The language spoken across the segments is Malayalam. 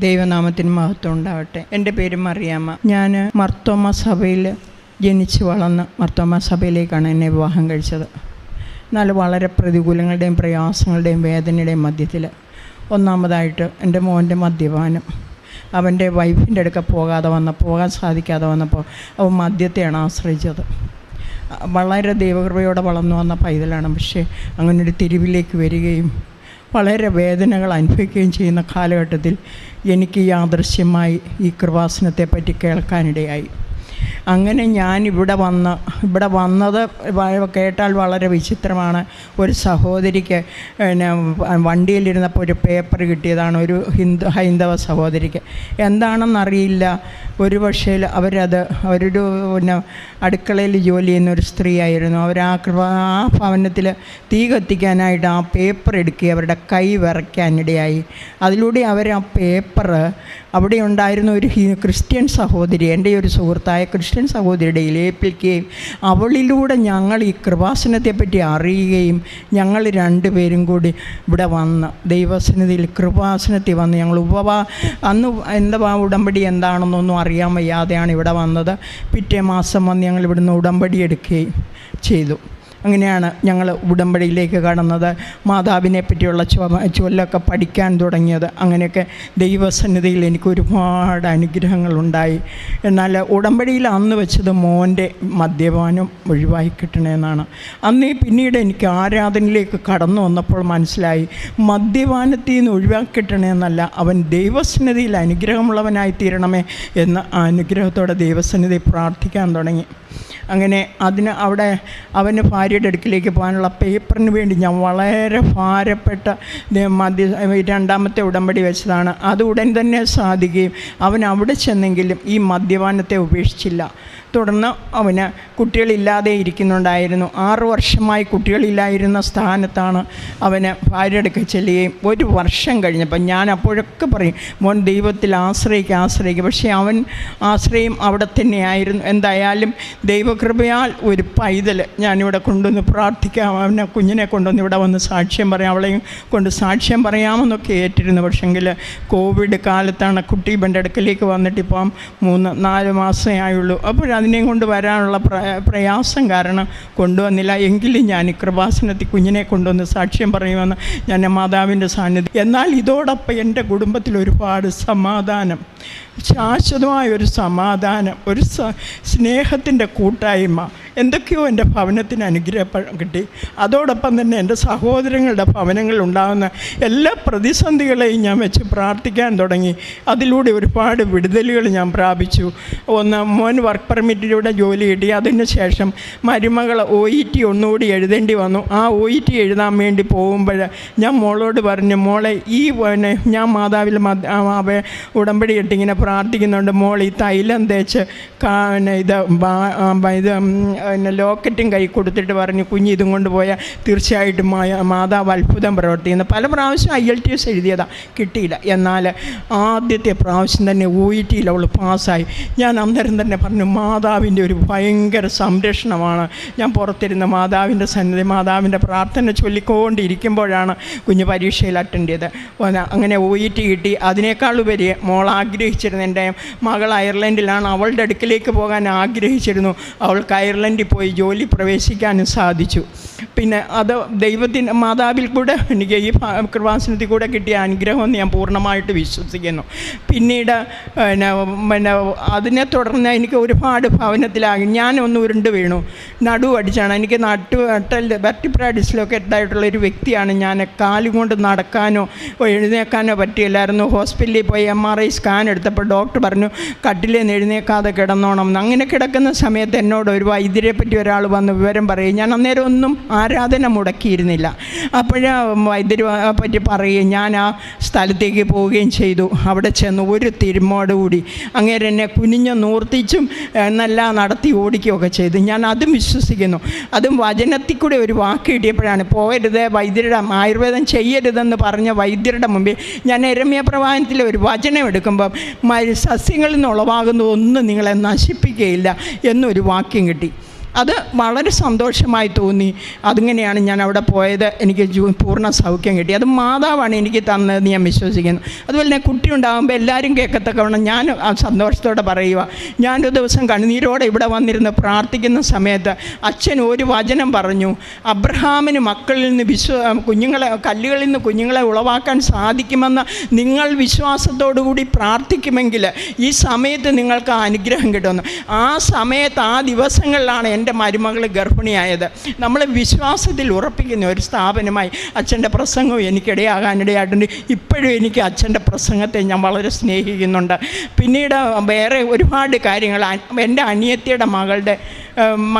ദൈവനാമത്തിന് മഹത്വം ഉണ്ടാവട്ടെ. എന്റെ പേര് മറിയാമ്മ. ഞാൻ മർത്തോമ സഭയിൽ ജനിച്ച് വളർന്ന് മർത്തോമ സഭയിലേക്കാണ് എന്നെ വിവാഹം കഴിച്ചത്. എന്നാൽ വളരെ പ്രതികൂലങ്ങളുടെയും പ്രയാസങ്ങളുടെയും വേദനയുടെയും മധ്യത്തിൽ ഒന്നാമതായിട്ട് എന്റെ മോന്റെ മദ്യപാനം. അവന്റെ വൈഫിന്റെ അടുക്ക പോകാതെ വന്ന പോകാൻ സാധിക്കാതെ വന്നപ്പോൾ അവൻ മദ്യത്തെയാണ് ആശ്രയിച്ചത്. വളരെ ദൈവകൃപയോടെ വളർന്നു വന്ന പൈതലാണ്. പക്ഷേ അങ്ങനൊരു തിരുവിലേക്ക് വരികയും വളരെ വേദനകൾ അനുഭവിക്കുകയും ചെയ്യുന്ന കാലഘട്ടത്തിൽ എനിക്ക് യാദൃശ്യമായി ഈ കൃപാസനത്തെപ്പറ്റി കേൾക്കാനിടയായി. അങ്ങനെ ഞാൻ ഇവിടെ വന്ന് ഇവിടെ വന്നത് കേട്ടാൽ വളരെ വിചിത്രമാണ്. ഒരു സഹോദരിക്ക് പിന്നെ വണ്ടിയിലിരുന്നപ്പോൾ ഒരു പേപ്പർ കിട്ടിയതാണ് ഒരു ഹിന്ദു ഹൈന്ദവ സഹോദരിക്ക്. എന്താണെന്നറിയില്ല. ഒരു പക്ഷേ അവരത് അവരൊരു പിന്നെ അടുക്കളയിൽ ജോലി ചെയ്യുന്ന ഒരു സ്ത്രീയായിരുന്നു. അവർ ആ ആ ഭവനത്തിൽ തീ കത്തിക്കാനായിട്ട് ആ പേപ്പർ എടുക്കുക അവരുടെ കൈ വിറയ്ക്കാനിടയായി. അതിലൂടെ അവർ ആ പേപ്പർ അവിടെ ഉണ്ടായിരുന്ന ഒരു ക്രിസ്ത്യൻ സഹോദരി എന്റെ ഒരു സുഹൃത്തായ ക്രിസ്ത്യൻ സഹോദരിയുടെ ഇലയിപ്പിക്കുകയും അവളിലൂടെ ഞങ്ങൾ ഈ കൃപാസനത്തെപ്പറ്റി അറിയുകയും ഞങ്ങൾ രണ്ടുപേരും കൂടി ഇവിടെ വന്ന് ദൈവസന്നിധിയിൽ കൃപാസനത്തിൽ വന്ന് ഞങ്ങൾ ഉപവാ അന്ന് എന്താ ഉടമ്പടി എന്താണെന്നൊന്നും അറിയാൻ വയ്യാതെയാണ് ഇവിടെ വന്നത്. പിറ്റേ മാസം വന്ന് ഞങ്ങൾ ഇവിടുന്ന് ഉടമ്പടി എടുക്കുകയും ചെയ്തു. അങ്ങനെയാണ് ഞങ്ങൾ ഉടമ്പടിയിലേക്ക് കടന്നത്. മാതാവിനെ പറ്റിയുള്ള ചൊല്ലൊക്കെ പഠിക്കാൻ തുടങ്ങിയത്. അങ്ങനെയൊക്കെ ദൈവസന്നിധിയിൽ എനിക്ക് ഒരുപാട് അനുഗ്രഹങ്ങളുണ്ടായി എന്നാൽ ഉടമ്പടിയിൽ അന്ന് വെച്ചത് മോന്റെ മദ്യപാനം ഒഴിവായി കിട്ടണമെന്നാണ് അന്ന് പിന്നീട് എനിക്ക് ആരാധനയിലേക്ക് കടന്നു വന്നപ്പോൾ മനസ്സിലായി മദ്യപാനത്തിൽ നിന്ന് ഒഴിവാക്കി കിട്ടണമെന്നല്ല അവൻ ദൈവസന്നിധിയിൽ അനുഗ്രഹമുള്ളവനായി തീരണമേ എന്ന് അനുഗ്രഹത്തോടെ ദൈവസന്നിധി പ്രാർത്ഥിക്കാൻ തുടങ്ങി. അങ്ങനെ അതിന് അവിടെ അവന് ഭാര്യയുടെ അടുക്കിലേക്ക് പോകാനുള്ള പേപ്പറിന് വേണ്ടി ഞാൻ വളരെ ഭാരപ്പെട്ട മധ്യ രണ്ടാമത്തെ ഉടമ്പടി വെച്ചതാണ്. അത് ഉടൻ തന്നെ സാധിക്കുകയും അവൻ അവിടെ ചെന്നെങ്കിലും ഈ മദ്യപാനത്തെ ഉപേക്ഷിച്ചില്ല. തുടർന്ന് അവന് കുട്ടികളില്ലാതെ ഇരിക്കുന്നുണ്ടായിരുന്നു. ആറു വർഷമായി കുട്ടികളില്ലായിരുന്ന സ്ഥാനത്താണ് അവന് ഭാര്യ അടുക്കൽ ചെല്ലുകയും ഒരു വർഷം കഴിഞ്ഞപ്പോൾ ഞാൻ അപ്പോഴൊക്കെ പറയും മോൻ ദൈവത്തിൽ ആശ്രയിക്കുക ആശ്രയിക്കുക പക്ഷേ അവൻ ആശ്രയം അവിടെ തന്നെയായിരുന്നു. എന്തായാലും ദൈവകൃപയാൽ ഒരു പൈതൽ ഞാനിവിടെ കൊണ്ടുവന്ന് പ്രാർത്ഥിക്കാം. അവനെ കുഞ്ഞിനെ കൊണ്ടുവന്ന് ഇവിടെ വന്ന് സാക്ഷ്യം പറയാം. അവളെയും കൊണ്ട് സാക്ഷ്യം പറയാമെന്നൊക്കെ ഏറ്റിരുന്നു. പക്ഷെങ്കിൽ കോവിഡ് കാലത്താണ് കുട്ടി ഇവന്റെ അടുക്കലേക്ക് വന്നിട്ട് ഇപ്പം മൂന്ന് നാല് മാസമേ ആയുള്ളൂ. അപ്പോഴതിനെയും കൊണ്ട് വരാനുള്ള പ്ര പ്രയാസം കാരണം കൊണ്ടുവന്നില്ല. എങ്കിലും ഞാൻ കൃപാസനത്തിൽ കുഞ്ഞിനെ കൊണ്ടുവന്ന് സാക്ഷ്യം പറയുമെന്ന് ഞാൻ മാതാവിന്റെ സാന്നിധ്യം എന്നാൽ ഇതോടൊപ്പം എന്റെ കുടുംബത്തിൽ ഒരുപാട് സമാധാനം. ശാശ്വതമായ ഒരു സമാധാനം ഒരു സ്നേഹത്തിന്റെ കൂട്ടായ്മ എന്തൊക്കെയോ എന്റെ ഭവനത്തിന് അനുഗ്രഹം കിട്ടി. അതോടൊപ്പം തന്നെ എന്റെ സഹോദരങ്ങളുടെ ഭവനങ്ങളിൽ ഉണ്ടാകുന്ന എല്ലാ പ്രതിസന്ധികളെയും ഞാൻ വെച്ച് പ്രാർത്ഥിക്കാൻ തുടങ്ങി. അതിലൂടെ ഒരുപാട് വിടുതലുകൾ ഞാൻ പ്രാപിച്ചു. ഒന്ന് മോൻ വർക്ക് പെർമിറ്റിലൂടെ ജോലി കിട്ടി. അതിന് ശേഷം മരുമകൾ ഒ ഇ ടി ഒന്നുകൂടി എഴുതേണ്ടി വന്നു. ആ ഒ ഇ ടി എഴുതാൻ വേണ്ടി പോകുമ്പോൾ ഞാൻ മോളോട് പറഞ്ഞു മോളെ ഈ പിന്നെ ഞാൻ മാതാവിൽ ഉടമ്പടി ഇട്ട് ഇങ്ങനെ പ്രാർത്ഥിക്കുന്നുണ്ട്. മോൾ ഈ തൈലം തേച്ച് ഇത് ഇത് പിന്നെ ലോക്കറ്റും കൈ കൊടുത്തിട്ട് പറഞ്ഞു കുഞ്ഞ് ഇതും കൊണ്ട് പോയാൽ തീർച്ചയായിട്ടും മാതാവ് അത്ഭുതം പ്രവർത്തിക്കുന്നു. പല പ്രാവശ്യം ഐ എൽ ടി എസ് എഴുതിയതാണ് കിട്ടിയില്ല. എന്നാൽ ആദ്യത്തെ പ്രാവശ്യം തന്നെ ഒ ഇ ടിയിൽ അവൾ പാസ്സായി. ഞാൻ അന്നേരം തന്നെ പറഞ്ഞു മാതാവിന്റെ ഒരു ഭയങ്കര സംരക്ഷണമാണ്. ഞാൻ പുറത്തിരുന്ന മാതാവിന്റെ സന്നിധി മാതാവിന്റെ പ്രാർത്ഥന ചൊല്ലിക്കൊണ്ടിരിക്കുമ്പോഴാണ് കുഞ്ഞ് പരീക്ഷയിൽ അറ്റൻഡ് ചെയ്ത് അങ്ങനെ ഒ ഇ ടി കിട്ടി. അതിനേക്കാൾ ഉപരി മോൾ ആഗ്രഹിച്ചിരുന്നു. എന്റെ മകൾ അയർലൻഡിലാണ്. അവളുടെ അടുക്കിലേക്ക് പോകാൻ ആഗ്രഹിച്ചിരുന്നു. അവൾക്ക് അയർലൻഡിൽ പോയി ജോലി പ്രവേശിക്കാനും സാധിച്ചു. പിന്നെ അത് ദൈവത്തിന്റെ മാതാവിൽ കൂടെ എനിക്ക് ഈ കൃപാസനത്തിൽ കൂടെ കിട്ടിയ അനുഗ്രഹമെന്ന് ഞാൻ പൂർണമായിട്ട് വിശ്വസിക്കുന്നു. പിന്നീട് പിന്നെ പിന്നെ അതിനെ തുടർന്ന് എനിക്ക് ഒരുപാട് ഭവനത്തിലാകി ഞാനൊന്ന് ഉരുണ്ട് വീണു. നടുവടിച്ചാണ് എനിക്ക് നട്ടു നട്ടൽ വെർട്ടിപ്രാഡിസിലൊക്കെ ഡിസ്ലൊക്കേറ്റഡ് ഒരു വ്യക്തിയാണ്. ഞാൻ കാലുകൊണ്ട് നടക്കാനോ എഴുന്നേക്കാനോ പറ്റിയില്ലായിരുന്നു ഹോസ്പിറ്റലിൽ പോയി എം ആർ ഐ സ്കാൻ എടുത്തപ്പോൾ ഡോക്ടർ പറഞ്ഞു നിന്ന് എഴുന്നേക്കാതെ കിടന്നോണം. അങ്ങനെ കിടക്കുന്ന സമയത്ത് എന്നോട് ഒരു വൈദ്യരെ പറ്റി ഒരാൾ വന്ന് വിവരം പറയും. ഞാൻ അന്നേരം ഒന്നും ആരാധന മുടക്കിയിരുന്നില്ല. അപ്പോഴാ വൈദ്യരെ പറ്റി പറയുകയും ഞാൻ ആ സ്ഥലത്തേക്ക് പോവുകയും ചെയ്തു. അവിടെ ചെന്ന് ഒരു തിരുമോടുകൂടി അങ്ങേരെ എന്നെ കുനിഞ്ഞ് നൂർത്തിച്ചും എന്നല്ല നടത്തി ഓടിക്കുകയൊക്കെ ചെയ്തു. ഞാൻ അതും വിശ്വസിക്കുന്നു. അതും വചനത്തിൽ കൂടെ ഒരു വാക്ക് കിട്ടിയപ്പോഴാണ് പോകരുത് വൈദ്യരുടെ ആയുർവേദം ചെയ്യരുതെന്ന് പറഞ്ഞ വൈദ്യരുടെ മുമ്പിൽ ഞാൻ എരമ്യ പ്രവാഹനത്തിലെ ഒരു വചനം എടുക്കുമ്പം സസ്യങ്ങളിൽ നിന്ന് ഉളവാകുന്ന ഒന്നും നിങ്ങളെ നശിപ്പിക്കുകയില്ല എന്നൊരു വാക്യം കിട്ടി. അത് വളരെ സന്തോഷമായി തോന്നി. അതിങ്ങനെയാണ് ഞാൻ അവിടെ പോയത്. എനിക്ക് പൂർണ സൗഖ്യം കിട്ടി. അത് മാതാവാണ് എനിക്ക് തന്നതെന്ന് ഞാൻ വിശ്വസിക്കുന്നു. അതുപോലെ തന്നെ കുട്ടി ഉണ്ടാകുമ്പോൾ എല്ലാവരും കേൾക്കത്തക്കവണ്ണം ഞാൻ സന്തോഷത്തോടെ പറയുക ഞാനൊരു ദിവസം കണ്ണുനീരോടെ ഇവിടെ വന്നിരുന്ന് പ്രാർത്ഥിക്കുന്ന സമയത്ത് അച്ഛൻ ഒരു വചനം പറഞ്ഞു. അബ്രഹാമിന് മക്കളിൽ നിന്ന് വിശ്വ കുഞ്ഞുങ്ങളെ കല്ലുകളിൽ നിന്ന് കുഞ്ഞുങ്ങളെ ഉളവാക്കാൻ സാധിക്കുമെന്ന് നിങ്ങൾ വിശ്വാസത്തോടു കൂടി പ്രാർത്ഥിക്കുമെങ്കിൽ ഈ സമയത്ത് നിങ്ങൾക്ക് അനുഗ്രഹം കിട്ടുമെന്ന്. ആ സമയത്ത് ആ ദിവസങ്ങളിലാണ് എന്റെ മരുമകൾ ഗർഭിണിയായത്. നമ്മൾ വിശ്വാസത്തിൽ ഉറപ്പിക്കുന്ന ഒരു സ്ഥാപനമായി അച്ഛന്റെ പ്രസംഗവും എനിക്കിടയാകാനിടയായിട്ടുണ്ട്. ഇപ്പോഴും എനിക്ക് അച്ഛന്റെ പ്രസംഗത്തെ ഞാൻ വളരെ സ്നേഹിക്കുന്നുണ്ട്. പിന്നീട് വേറെ ഒരുപാട് കാര്യങ്ങൾ എന്റെ അനിയത്തിയുടെ മകളുടെ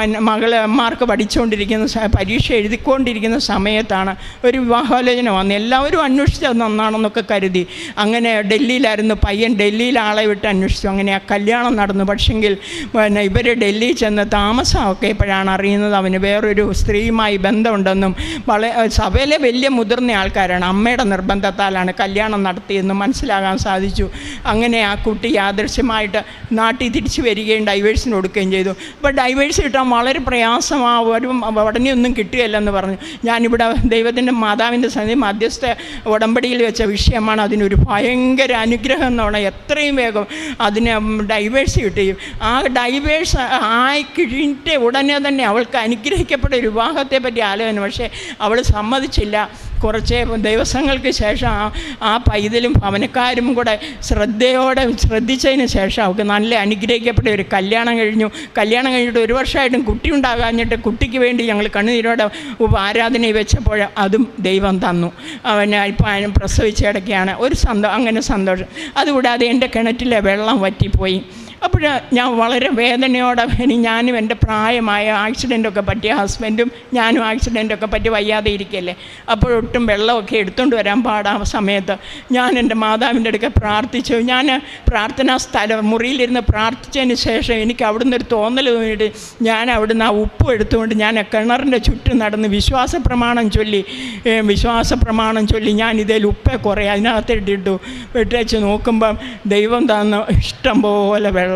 മകൾ മാർക്ക് പഠിച്ചുകൊണ്ടിരിക്കുന്ന പരീക്ഷ എഴുതിക്കൊണ്ടിരിക്കുന്ന സമയത്താണ് ഒരു വിവാഹാലോചന വന്നത്. എല്ലാവരും അന്വേഷിച്ചത് നന്നാണെന്നൊക്കെ കരുതി. അങ്ങനെ ഡൽഹിയിലായിരുന്നു പയ്യൻ ഡൽഹിയിൽ ആളെ വിട്ട് അന്വേഷിച്ചു. അങ്ങനെ ആ കല്യാണം നടന്നു. പക്ഷെങ്കിൽ പിന്നെ ഇവർ ഡൽഹിയിൽ ചെന്ന് താമസമൊക്കെ ഇപ്പോഴാണ് അറിയുന്നത്. അവന് വേറൊരു സ്ത്രീയുമായി ബന്ധമുണ്ടെന്നും വളരെ സഭയിലെ വലിയ മുതിർന്ന ആൾക്കാരാണ്. അമ്മയുടെ നിർബന്ധത്താലാണ് കല്യാണം നടത്തിയെന്നും മനസ്സിലാകാൻ സാധിച്ചു. അങ്ങനെ ആ കുട്ടി യാദൃശ്യമായിട്ട് നാട്ടിൽ തിരിച്ചു വരികയും ഡൈവേഴ്സിന് കൊടുക്കുകയും ചെയ്തു. അപ്പോൾ ഡൈവേഴ്സ് കിട്ടാൻ വളരെ പ്രയാസമാണ് പ്രയാസമാവും ഉടനെ ഒന്നും കിട്ടുകയില്ലെന്ന് പറഞ്ഞു. ഞാനിവിടെ ദൈവത്തിന്റെ മാതാവിന്റെ സന്ധി മധ്യസ്ഥ ഉടമ്പടിയിൽ വെച്ച വിഷയമാണ്. അതിനൊരു ഭയങ്കര അനുഗ്രഹം എന്ന് പറഞ്ഞാൽ എത്രയും വേഗം അതിന് ഡൈവേഴ്സ് കിട്ടുകയും ആ ഡൈവേഴ്സ് ആയി കഴിഞ്ഞിട്ട് ഉടനെ തന്നെ അവൾക്ക് അനുഗ്രഹിക്കപ്പെട്ട ഒരു വിവാഹത്തെ പറ്റി ആലോചന. പക്ഷേ അവൾ സമ്മതിച്ചില്ല. കുറച്ച് ദിവസങ്ങൾക്ക് ശേഷം ആ ആ പൈതലും ഭവനക്കാരും കൂടെ ശ്രദ്ധയോടെ ശ്രദ്ധിച്ചതിന് ശേഷം അവൾക്ക് നല്ല അനുഗ്രഹിക്കപ്പെട്ട ഒരു കല്യാണം കഴിഞ്ഞു. കല്യാണം കഴിഞ്ഞിട്ട് ഒരു വർഷമായിട്ടും കുട്ടി ഉണ്ടാകാഞ്ഞിട്ട് കുട്ടിക്ക് വേണ്ടി ഞങ്ങൾ കണ്ണുനീരോടെ ആരാധന വെച്ചപ്പോൾ അതും ദൈവം തന്നു. അവന് ഇപ്പം പ്രസവിച്ചിടയ്ക്കാണ് ഒരു സന്തോ അങ്ങനെ സന്തോഷം. അതുകൂടാതെ എന്റെ കിണറ്റിലെ വെള്ളം വറ്റിപ്പോയി. അപ്പോൾ ഞാൻ വളരെ വേദനയോടെ ഇനി ഞാനും എന്റെ പ്രായമായ ആക്സിഡന്റൊക്കെ പറ്റിയ ഹസ്ബൻഡും ഞാനും ആക്സിഡന്റൊക്കെ പറ്റി വയ്യാതെ ഇരിക്കല്ലേ? അപ്പോഴൊട്ടും വെള്ളമൊക്കെ എടുത്തുകൊണ്ട് വരാൻ പാടാ സമയത്ത്. ഞാൻ എന്റെ മാതാവിന്റെ അടുക്ക പ്രാർത്ഥിച്ചു. ഞാൻ പ്രാർത്ഥനാ സ്ഥലം മുറിയിലിരുന്ന് പ്രാർത്ഥിച്ചതിന് ശേഷം എനിക്ക് അവിടുന്ന് ഒരു തോന്നൽ തോന്നിയിട്ട് ഞാൻ അവിടുന്ന് ആ ഉപ്പ് എടുത്തുകൊണ്ട് ഞാൻ കിണറിന്റെ ചുറ്റും നടന്ന് വിശ്വാസ പ്രമാണം ചൊല്ലി. വിശ്വാസ പ്രമാണം ചൊല്ലി ഞാൻ ഇതേൽ ഉപ്പേ കുറേ അതിനകത്തിട്ടിട്ടു. വെട്ടേച്ച് നോക്കുമ്പം ദൈവം തന്ന ഇഷ്ടം പോലെ വെള്ളം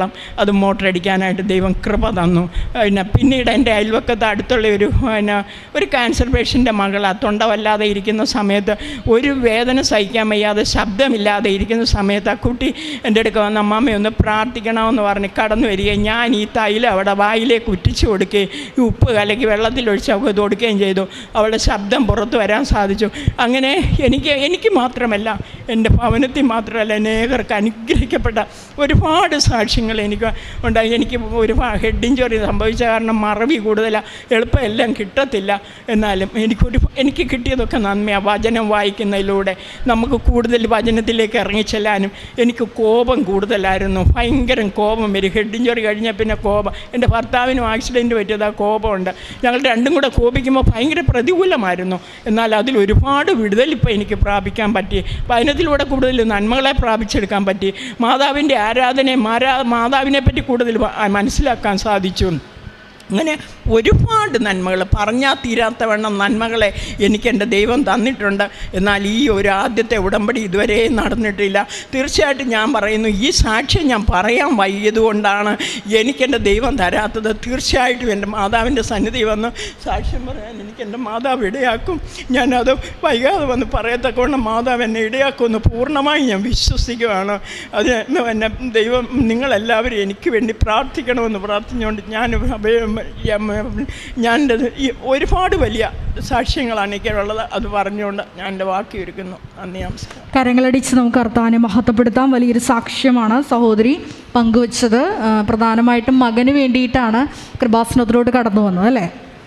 അത് മോട്ടർ അടിക്കാനായിട്ട് ദൈവം കൃപ തന്നു. പിന്നെ പിന്നീട് എന്റെ അയൽവക്കത്ത് അടുത്തുള്ള ഒരു പിന്നെ ഒരു ക്യാൻസർ പേഷ്യന്റെ മകൾ ആ തൊണ്ടവല്ലാതെ ഇരിക്കുന്ന സമയത്ത് ഒരു വേദന സഹിക്കാൻ വയ്യാതെ ശബ്ദമില്ലാതെ ഇരിക്കുന്ന സമയത്ത് ആ കുട്ടി എന്റെ അടുക്ക വന്ന് അമ്മാമ്മ ഒന്ന് പ്രാർത്ഥിക്കണമെന്ന് പറഞ്ഞ് കടന്നു വരികയും ഞാൻ ഈ തൈലം അവിടെ വായിലേക്ക് ഉറ്റിച്ച് കൊടുക്കുകയും ഈ ഉപ്പ് കലക്കി വെള്ളത്തിലൊഴിച്ച് അവൾക്ക് ഇത് കൊടുക്കുകയും ചെയ്തു. അവളുടെ ശബ്ദം പുറത്ത് വരാൻ സാധിച്ചു. അങ്ങനെ എനിക്ക് എനിക്ക് മാത്രമല്ല എന്റെ ഭവനത്തിൽ മാത്രമല്ല അനേകർക്ക് അനുഗ്രഹിക്കപ്പെട്ട ഒരുപാട് സാക്ഷ്യങ്ങൾ എനിക്ക് ഉണ്ടായി. എനിക്ക് ഒരു ഹെഡ് സംഭവിച്ച കാരണം മറവി കൂടുതലാണ് എളുപ്പം എല്ലാം കിട്ടത്തില്ല. എന്നാലും എനിക്കൊരു എനിക്ക് കിട്ടിയതൊക്കെ നന്മയാണ് വചനം വായിക്കുന്നതിലൂടെ നമുക്ക് കൂടുതൽ വചനത്തിലേക്ക് ഇറങ്ങിച്ചെല്ലാനും എനിക്ക് കോപം കൂടുതലായിരുന്നു. ഭയങ്കര കോപം വരും. ഹെഡ് ഇഞ്ചുറി കഴിഞ്ഞാൽ പിന്നെ കോപം. എന്റെ ഭർത്താവിനും ആക്സിഡന്റ് പറ്റിയത് ആ കോപമുണ്ട്. ഞങ്ങൾ രണ്ടും കൂടെ കോപിക്കുമ്പോൾ ഭയങ്കര പ്രതികൂലമായിരുന്നു. എന്നാൽ അതിൽ ഒരുപാട് വിടുതൽ ഇപ്പോൾ എനിക്ക് പ്രാപിക്കാൻ പറ്റി. വചനത്തിലൂടെ കൂടുതൽ നന്മകളെ പ്രാപിച്ചെടുക്കാൻ പറ്റി. മാതാവിന്റെ ആരാധനയെ മാരാ മാതാവിനെ പറ്റി കൂടുതൽ മനസ്സിലാക്കാൻ സാധിച്ചു. അങ്ങനെ ഒരുപാട് നന്മകൾ പറഞ്ഞാൽ തീരാത്തവണ്ണം നന്മകളെ എനിക്ക് എന്റെ ദൈവം തന്നിട്ടുണ്ട്. എന്നാൽ ഈ ഒരു ആദ്യത്തെ ഉടമ്പടി ഇതുവരെ നടന്നിട്ടില്ല. തീർച്ചയായിട്ടും ഞാൻ പറയുന്നു ഈ സാക്ഷ്യം ഞാൻ പറയാൻ വൈകിയതുകൊണ്ടാണ് എനിക്കെന്റെ ദൈവം തരാത്തത്. തീർച്ചയായിട്ടും എന്റെ മാതാവിന്റെ സന്നിധി വന്ന് സാക്ഷ്യം പറയാൻ എനിക്ക് എന്റെ മാതാവ് ഇടയാക്കും. ഞാനത് വൈകാതെ വന്ന് പറയത്തക്കവണ്ണം മാതാവ് എന്നെ ഇടയാക്കുമെന്ന് പൂർണമായി ഞാൻ വിശ്വസിക്കുകയാണ്. അത് എന്നെ ദൈവം നിങ്ങളെല്ലാവരും എനിക്ക് വേണ്ടി പ്രാർത്ഥിക്കണമെന്ന് പ്രാർത്ഥിച്ചുകൊണ്ട് ഞാൻ ഞാൻ ഒരുപാട് വലിയ സാക്ഷ്യങ്ങളാണ് എനിക്കുള്ളത് അത് പറഞ്ഞുകൊണ്ട് ഞാൻ എന്റെ വാക്കി ഒരുക്കുന്നു നന്ദി നമസ്കാരം. കരങ്ങളടിച്ച് നമുക്ക് കർത്താവിനെ മഹത്വപ്പെടുത്താം. വലിയൊരു സാക്ഷ്യമാണ് സഹോദരി പങ്കുവച്ചത്. പ്രധാനമായിട്ടും മകന് വേണ്ടിയിട്ടാണ് കൃപാസനത്തിലോട്ട് കടന്നു വന്നത് അല്ലേ?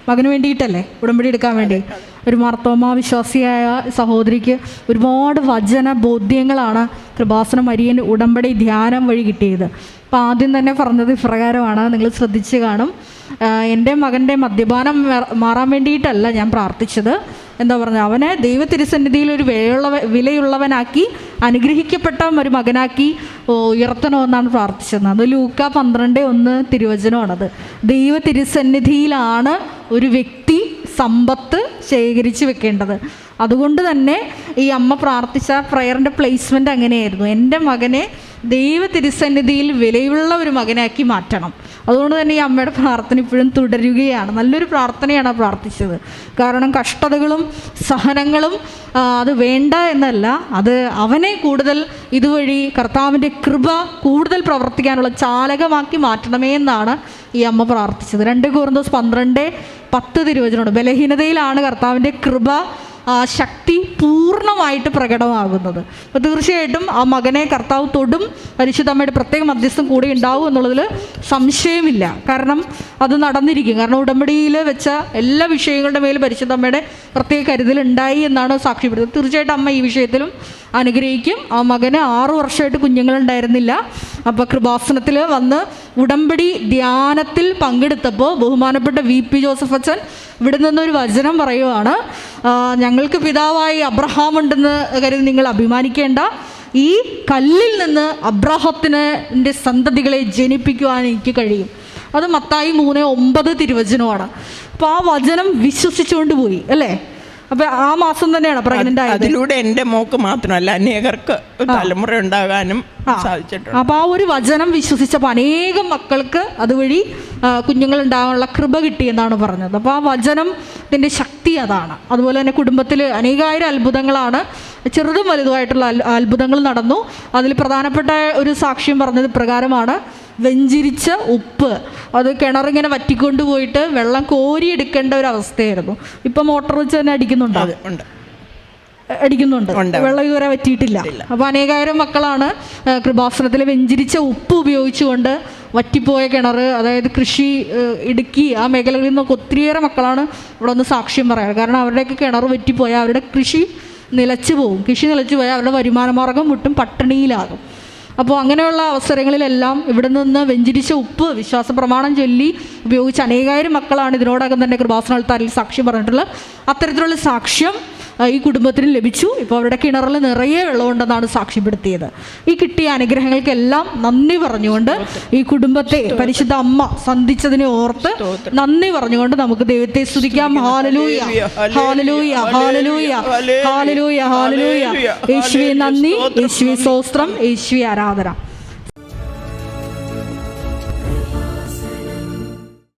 മകന് വേണ്ടിയിട്ടല്ലേ? ഉടമ്പടി എടുക്കാൻ വേണ്ടി. ഒരു മർത്തോമ വിശ്വാസിയായ സഹോദരിക്ക് ഒരുപാട് വചന ബോധ്യങ്ങളാണ് കൃപാസന മരിയൻ ഉടമ്പടി ധ്യാനം വഴി കിട്ടിയത്. അപ്പോൾ ആദ്യം തന്നെ പറഞ്ഞത് ഇപ്രകാരമാണ്. നിങ്ങൾ ശ്രദ്ധിച്ച് കാണും. എന്റെ മകന്റെ മദ്യപാനം മാറാൻ വേണ്ടിയിട്ടല്ല ഞാൻ പ്രാർത്ഥിച്ചത്. എന്താ പറഞ്ഞത് അവനെ ദൈവ തിരുസന്നിധിയിൽ ഒരു വിലയുള്ള വിലയുള്ളവനാക്കി അനുഗ്രഹിക്കപ്പെട്ട ഒരു മകനാക്കി ഉയർത്തണമെന്നാണ് പ്രാർത്ഥിച്ചത്. അത് ലൂക്ക പന്ത്രണ്ട് ഒന്ന് തിരുവചനമാണത്. ദൈവ തിരുസന്നിധിയിലാണ് ഒരു വ്യക്തി സമ്പത്ത് ശേഖരിച്ച് വെക്കേണ്ടത്. അതുകൊണ്ട് തന്നെ ഈ അമ്മ പ്രാർത്ഥിച്ച പ്രയറിന്റെ പ്ലേസ്മെന്റ് അങ്ങനെയായിരുന്നു. എന്റെ മകനെ ദൈവ തിരുസന്നിധിയിൽ വിലയുള്ള ഒരു മകനാക്കി മാറ്റണം. അതുകൊണ്ട് തന്നെ ഈ അമ്മയുടെ പ്രാർത്ഥന ഇപ്പോഴും തുടരുകയാണ്. നല്ലൊരു പ്രാർത്ഥനയാണ് പ്രാർത്ഥിച്ചത്. കാരണം കഷ്ടതകളും സഹനങ്ങളും അത് വേണ്ട എന്നല്ല. അത് അവനെ കൂടുതൽ ഇതുവഴി കർത്താവിന്റെ കൃപ കൂടുതൽ പ്രവർത്തിക്കാനുള്ള ചാലകമാക്കി മാറ്റണമേ എന്നാണ് ഈ അമ്മ പ്രാർത്ഥിച്ചത്. രണ്ട് കോർന്തോസ് പന്ത്രണ്ട് പത്ത് തിരുവചനമുണ്ട്. ബലഹീനതയിലാണ് കർത്താവിന്റെ കൃപ ശക്തി പൂർണമായിട്ട് പ്രകടമാകുന്നത്. അപ്പോൾ തീർച്ചയായിട്ടും ആ മകനെ കർത്താവ് തൊടും പരിശുദ്ധമ്മയുടെ പ്രത്യേക മധ്യസ്ഥം കൂടെ ഉണ്ടാവും എന്നുള്ളതിൽ സംശയമില്ല. കാരണം അത് നടന്നിരിക്കും. കാരണം ഉടമ്പടിയിൽ വെച്ച എല്ലാ വിഷയങ്ങളുടെ മേൽ പരിശുദ്ധമ്മയുടെ പ്രത്യേക കരുതൽ ഉണ്ടായി എന്നാണ് സാക്ഷ്യപ്പെടുന്നത്. തീർച്ചയായിട്ടും അമ്മ ഈ വിഷയത്തിലും അനുഗ്രഹിക്കും. ആ മകന് ആറു വർഷമായിട്ട് കുഞ്ഞുങ്ങളുണ്ടായിരുന്നില്ല. അപ്പോൾ കൃപാസനത്തിൽ വന്ന് ഉടമ്പടി ധ്യാനത്തിൽ പങ്കെടുത്തപ്പോൾ ബഹുമാനപ്പെട്ട വി പി ജോസഫ് അച്ഛൻ ഇവിടെ നിന്നൊരു വചനം പറയുവാണ്. ഞങ്ങൾക്ക് പിതാവായി അബ്രഹാം ഉണ്ടെന്ന് കരുതി നിങ്ങൾ അഭിമാനിക്കേണ്ട. ഈ കല്ലിൽ നിന്ന് അബ്രഹത്തിന്റെ സന്തതികളെ ജനിപ്പിക്കുവാൻ എനിക്ക് കഴിയും. അത് മത്തായി മൂന്ന് ഒമ്പത് തിരുവചനമാണ്. അപ്പോൾ ആ വചനം വിശ്വസിച്ചുകൊണ്ട് പോയി അല്ലേ? അപ്പോൾ ആ മാസം തന്നെയാണ് പ്രഗ്നന്റ് ആയത്. അതിലൂടെ എന്റെ മോക്ക് മാത്രമല്ല അനേകർക്ക് ഒരു തലമുറ ഉണ്ടാകാനും സാധിച്ചിട്ടുണ്ട്. അപ്പൊ ആ ഒരു വചനം വിശ്വസിച്ചപ്പോൾ അനേകം മക്കൾക്ക് അതുവഴി കുഞ്ഞുങ്ങൾ ഉണ്ടാകാനുള്ള കൃപ കിട്ടിയെന്നാണ് പറഞ്ഞത്. അപ്പോൾ ആ വചനത്തിന്റെ ശക്തി അതാണ്. അതുപോലെ തന്നെ കുടുംബത്തിൽ അനേകായിരം അത്ഭുതങ്ങളാണ്. ചെറുതും വലുതുമായിട്ടുള്ള അത്ഭുതങ്ങൾ നടന്നു. അതിൽ പ്രധാനപ്പെട്ട ഒരു സാക്ഷ്യം പറഞ്ഞത് പ്രകാരമാണ് വെഞ്ചിരിച്ച ഉപ്പ്. അത് കിണറിങ്ങനെ വറ്റിക്കൊണ്ട് പോയിട്ട് വെള്ളം കോരിയെടുക്കേണ്ട ഒരു അവസ്ഥയായിരുന്നു ഇപ്പം മോട്ടർ വെച്ച് തന്നെ അടിക്കുന്നുണ്ടോ? ഉണ്ട്. അടിക്കുന്നുണ്ട്. വെള്ളം ഇതുവരെ വറ്റിയിട്ടില്ല. അപ്പോൾ അനേകായിരം മക്കളാണ് കൃപാസനത്തിൽ വെഞ്ചിരിച്ച ഉപ്പ് ഉപയോഗിച്ചുകൊണ്ട് വറ്റിപ്പോയ കിണർ അതായത് കൃഷി ഇടുക്കി ആ മേഖലകളിൽ നിന്നൊക്കെ ഒത്തിരിയേറെ മക്കളാണ് ഇവിടെ ഒന്ന് സാക്ഷ്യം പറയാറ്. കാരണം അവരുടെയൊക്കെ കിണർ വറ്റിപ്പോയാൽ അവരുടെ കൃഷി നിലച്ചു പോകും. കൃഷി നിലച്ചു പോയാൽ അവരുടെ വരുമാനമാർഗം മുട്ടും പട്ടിണിയിലാകും. അപ്പോൾ അങ്ങനെയുള്ള അവസരങ്ങളിലെല്ലാം ഇവിടെ നിന്ന് വെഞ്ചിരിച്ച ഉപ്പ് വിശ്വാസ പ്രമാണം ചൊല്ലി ഉപയോഗിച്ച അനേകായിരം മക്കളാണ് ഇതിനോടകം തന്നെ കൃപാസനാൾത്താരിൽ സാക്ഷ്യം പറഞ്ഞിട്ടുള്ളത്. അത്തരത്തിലുള്ള സാക്ഷ്യം ഈ കുടുംബത്തിന് ലഭിച്ചു. ഇപ്പോൾ അവരുടെ കിണറിൽ നിറയെ വെള്ളമുണ്ടെന്നാണ് സാക്ഷ്യപ്പെടുത്തിയത്. ഈ കിട്ടിയ അനുഗ്രഹങ്ങൾക്കെല്ലാം നന്ദി പറഞ്ഞുകൊണ്ട് ഈ കുടുംബത്തെ പരിശുദ്ധ അമ്മ സന്ധിച്ചതിനെ ഓർത്ത് നന്ദി പറഞ്ഞുകൊണ്ട് നമുക്ക് ദൈവത്തെ സ്തുതിക്കാം. Hallelujah. Hallelujah hallelujah. Hallelujah hallelujah. യേശുവി നന്ദി. യേശുവി സ്തോത്രം. യേശുവി ആരാധന.